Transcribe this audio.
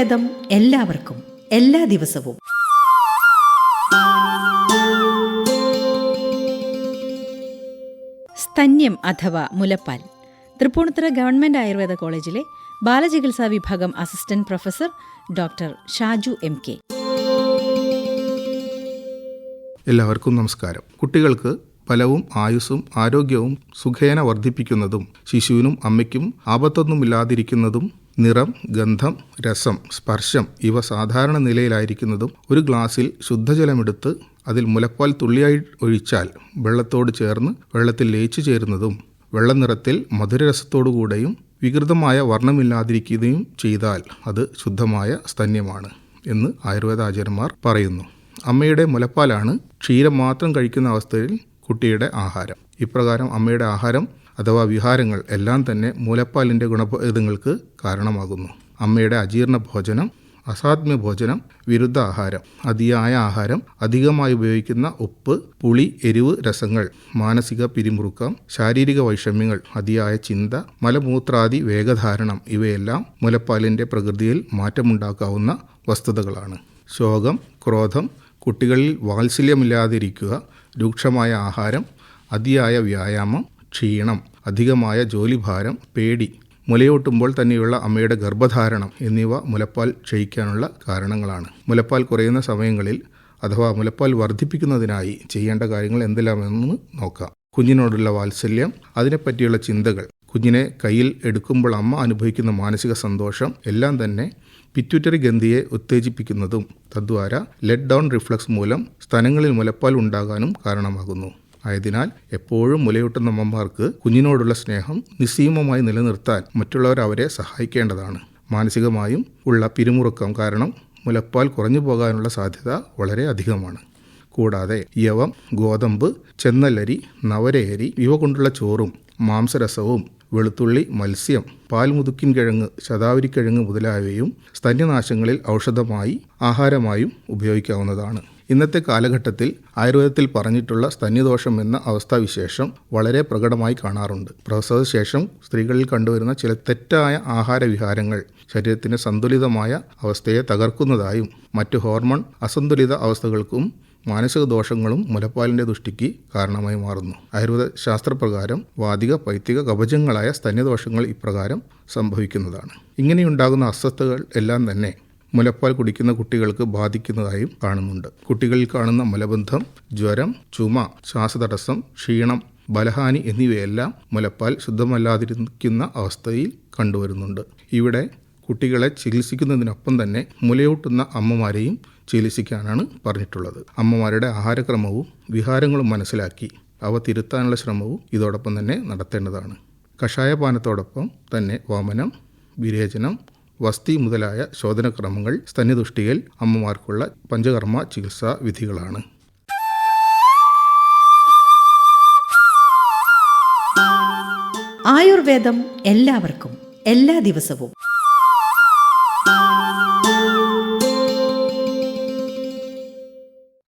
ആയുർവേദം എല്ലാവർക്കും എല്ലാ ദിവസവും. സ്തന്യം അഥവാ മുലപ്പാൽ തൃപ്പൂണിത്തുറ ഗവൺമെന്റ് ആയുർവേദ കോളേജിലെ ബാലചികിത്സാ വിഭാഗം assistant professor doctor Shaju M K. എല്ലാവർക്കും നമസ്കാരം. കുട്ടികൾക്ക് ഫലവും ആയുസ്സും ആരോഗ്യവും സുഖേന വർദ്ധിപ്പിക്കുന്നതും ശിശുവിനും അമ്മയ്ക്കും ആപത്തൊന്നുമില്ലാതിരിക്കുന്നതും നിറം ഗന്ധം രസം സ്പർശം ഇവ സാധാരണ നിലയിലായിരിക്കുന്നതും ഒരു ഗ്ലാസ്സിൽ ശുദ്ധജലമെടുത്ത് അതിൽ മുലപ്പാൽ തുള്ളിയായി ഒഴിച്ചാൽ വെള്ളത്തോട് ചേർന്ന് വെള്ളത്തിൽ ലയിച്ചു ചേരുന്നതും വെള്ളനിറത്തിൽ മധുരരസത്തോടുകൂടെയും വികൃതമായ വർണമില്ലാതിരിക്കുകയും ചെയ്താൽ അത് ശുദ്ധമായ സ്തന്യമാണ് എന്ന് ആയുർവേദാചാര്യന്മാർ പറയുന്നു. അമ്മയുടെ മുലപ്പാലാണ് ക്ഷീരം മാത്രം കഴിക്കുന്ന അവസ്ഥയിൽ കുട്ടിയുടെ ആഹാരം. ഇപ്രകാരം അമ്മയുടെ ആഹാരം അഥവാ വിഹാരങ്ങൾ എല്ലാം തന്നെ മൂലപ്പാലിന്റെ ഗുണഭേദങ്ങൾക്ക് കാരണമാകുന്നു. അമ്മയുടെ അജീർണ ഭോജനം അസാത്മ്യ ഭോജനം വിരുദ്ധ ആഹാരം അതിയായ ആഹാരം അധികമായി ഉപയോഗിക്കുന്ന ഉപ്പ് പുളി എരിവ് രസങ്ങൾ മാനസിക പിരിമുറുക്കം ശാരീരിക വൈഷമ്യങ്ങൾ അതിയായ ചിന്ത മലമൂത്രാദി വേഗധാരണം ഇവയെല്ലാം മുലപ്പാലിന്റെ പ്രകൃതിയിൽ മാറ്റമുണ്ടാക്കാവുന്ന വസ്തുതകളാണ്. ശോകം ക്രോധം കുട്ടികളിൽ വാത്സല്യമില്ലാതിരിക്കുക രൂക്ഷമായ ആഹാരം അതിയായ വ്യായാമം ക്ഷീണം അധികമായ ജോലിഭാരം പേടി മുലയൂട്ടുമ്പോൾ തന്നെയുള്ള അമ്മയുടെ ഗർഭധാരണം എന്നിവ മുലപ്പാൽ ക്ഷയിക്കാനുള്ള കാരണങ്ങളാണ്. മുലപ്പാൽ കുറയുന്ന സമയങ്ങളിൽ അഥവാ മുലപ്പാൽ വർദ്ധിപ്പിക്കുന്നതിനായി ചെയ്യേണ്ട കാര്യങ്ങൾ എന്തെല്ലാമെന്ന് നോക്കാം. കുഞ്ഞിനോടുള്ള വാത്സല്യം അതിനെപ്പറ്റിയുള്ള ചിന്തകൾ കുഞ്ഞിനെ കയ്യിൽ എടുക്കുമ്പോൾ അമ്മ അനുഭവിക്കുന്ന മാനസിക സന്തോഷം എല്ലാം തന്നെ പിറ്റ്യൂട്ടറി ഗന്ധിയെ ഉത്തേജിപ്പിക്കുന്നതും. തദ്വാര ലെറ്റ് ഡൗൺ റിഫ്ലക്സ് മൂലം സ്ഥലങ്ങളിൽ മുലപ്പാൽ ഉണ്ടാകാനും കാരണമാകുന്നു. ആയതിനാൽ എപ്പോഴും മുലയൂട്ടുന്ന അമ്മമാർക്ക് കുഞ്ഞിനോടുള്ള സ്നേഹം നിസ്സീമമായി നിലനിർത്താൻ മറ്റുള്ളവർ അവരെ സഹായിക്കേണ്ടതാണ്. മാനസികമായും ഉള്ള പിരിമുറുക്കം കാരണം മുലപ്പാൽ കുറഞ്ഞു പോകാനുള്ള സാധ്യത വളരെ അധികമാണ്. കൂടാതെ യവം ഗോതമ്പ് ചെന്നല്ലരി നവരയരി ഇവ കൊണ്ടുള്ള ചോറും മാംസരസവും വെളുത്തുള്ളി മത്സ്യം പാൽമുതുക്കിൻ കിഴങ്ങ് ശതാവരിക്കിഴങ്ങ് മുതലായവയും സ്തന്യനാശങ്ങളിൽ ഔഷധമായി ആഹാരമായും ഉപയോഗിക്കാവുന്നതാണ്. ഇന്നത്തെ കാലഘട്ടത്തിൽ ആയുർവേദത്തിൽ പറഞ്ഞിട്ടുള്ള സ്തന്യദോഷം എന്ന അവസ്ഥാവിശേഷം വളരെ പ്രകടമായി കാണാറുണ്ട്. പ്രസവശേഷം സ്ത്രീകളിൽ കണ്ടുവരുന്ന ചില തെറ്റായ ആഹാരവിഹാരങ്ങൾ ശരീരത്തിന് സന്തുലിതമായ അവസ്ഥയെ തകർക്കുന്നതായും മറ്റ് ഹോർമോൺ അസന്തുലിത അവസ്ഥകൾക്കും മാനസിക ദോഷങ്ങളും മുലപ്പാലിന്റെ ദുഷ്ടിക്ക് കാരണമായി മാറുന്നു. ആയുർവേദ ശാസ്ത്രപ്രകാരം വാതിക പൈത്തിക കവചങ്ങളായ സ്തന്യദോഷങ്ങൾ ഇപ്രകാരം സംഭവിക്കുന്നതാണ്. ഇങ്ങനെയുണ്ടാകുന്ന അസ്വസ്ഥതകൾ എല്ലാം തന്നെ മുലപ്പാൽ കുടിക്കുന്ന കുട്ടികൾക്ക് ബാധിക്കുന്നതായും കാണുന്നുണ്ട്. കുട്ടികളിൽ കാണുന്ന മലബന്ധം ജ്വരം ചുമ ശ്വാസതടസ്സം ക്ഷീണം ബലഹാനി എന്നിവയെല്ലാം മുലപ്പാൽ ശുദ്ധമല്ലാതിരിക്കുന്ന അവസ്ഥയിൽ കണ്ടുവരുന്നുണ്ട്. ഇവിടെ കുട്ടികളെ ചികിത്സിക്കുന്നതിനൊപ്പം തന്നെ മുലയൂട്ടുന്ന അമ്മമാരെയും ചികിത്സിക്കാനാണ് പറഞ്ഞിട്ടുള്ളത്. അമ്മമാരുടെ ആഹാരക്രമവും വിഹാരങ്ങളും മനസ്സിലാക്കി അവ തിരുത്താനുള്ള ശ്രമവും ഇതോടൊപ്പം തന്നെ നടത്തേണ്ടതാണ്. കഷായപാനത്തോടൊപ്പം തന്നെ വമനം വിരേചനം വസ്തി മുതലായ ശോധനക്രമങ്ങൾ സ്തന്യതുഷ്ടിയിൽ അമ്മമാർക്കുള്ള പഞ്ചകർമ്മ ചികിത്സാ വിധികളാണ്. ആയുർവേദം എല്ലാവർക്കും എല്ലാ ദിവസവും.